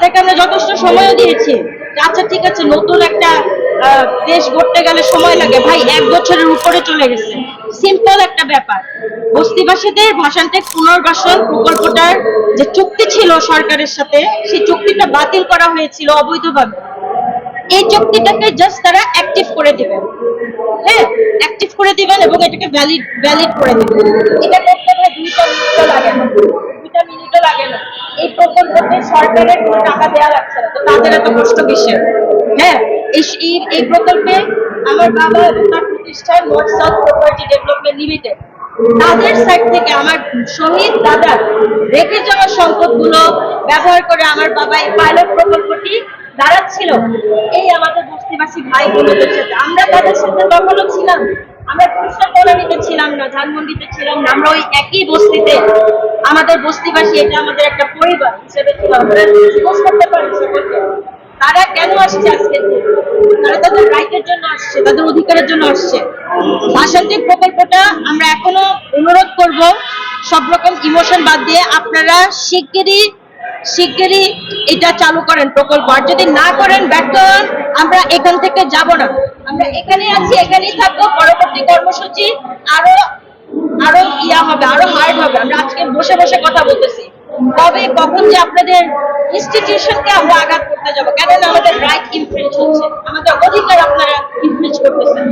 তাদেরকে আমরা যথেষ্ট সময়ও দিয়েছি। আচ্ছা ঠিক আছে, নতুন একটা দেশ গড়তে গেলে সময় লাগে। ভাই, এক বছরের উপরে চলে গেছে। সিম্পল একটা ব্যাপার। বস্তিবাসীদের ভাষান্তের পুনর্বাসন প্রকল্পটার যে চুক্তি ছিল সরকারের সাথে, সেই চুক্তিটা বাতিল করা হয়েছিল অবৈধভাবে। এই চুক্তিটাকে জাস্ট তারা অ্যাক্টিভ করে দিবেন। হ্যাঁ অ্যাক্টিভ করে দিবেন এবং এটাকে ভ্যালিড ভ্যালিড করে দিবেন। এটা করতে দুইটা মিনিটও লাগে না। দুইটা মিনিটও লাগে না। এই প্রকল্পতে সরকারের কোনো টাকা দেওয়া লাগছে না, তো তাদের এত কষ্ট কিসের? হ্যাঁ এই এই- প্রকল্পে আমার বাবা তার প্রতিষ্ঠান প্রপার্টি ডেভেলপমেন্ট লিমিটেড তাদের সাইড থেকে আমার শহীদ রেখে যাওয়া সম্পদগুলো ব্যবহার করে আমার বাবা এই পাইলট প্রকল্পটি দাঁড়াচ্ছিল। এই আমাদের বস্তিবাসী ভাই বোনদের সাথে আমরা তাদের সাথে কখনো ছিলাম আমরা কলোনিতে ছিলাম না, ধানমন্ডিতে ছিলাম না, আমরা ওই একই বস্তিতে আমাদের বস্তিবাসী এটা আমাদের একটা পরিবার হিসেবে পারি তারা কেন আসছে আজকে? তারা তাদের রাইটের জন্য আসছে, তাদের অধিকারের জন্য আসছে। ভাষান্তিক প্রকল্পটা আমরা এখনও অনুরোধ করব, সব রকম ইমোশন বাদ দিয়ে আপনারা শিগগিরই শিগগিরই এটা চালু করেন প্রকল্প। আর যদি না করেন, ব্যর্থ হন, আমরা এখান থেকে যাব না। আমরা এখানে আছি, এখানেই থাকব। পরবর্তী কর্মসূচি আরও ইয়া হবে আরও হার্ড হবে আমরা আজকে বসে বসে কথা বলতেছি। তবে কখন যে আপনাদের ইনস্টিটিউশনকে আমরা আঘাত করতে যাব? কেননা আমাদের রাইট ইনফ্রিজ হচ্ছে। আমাদের অধিকার আপনারা ইনফ্রিজ করতেছেন।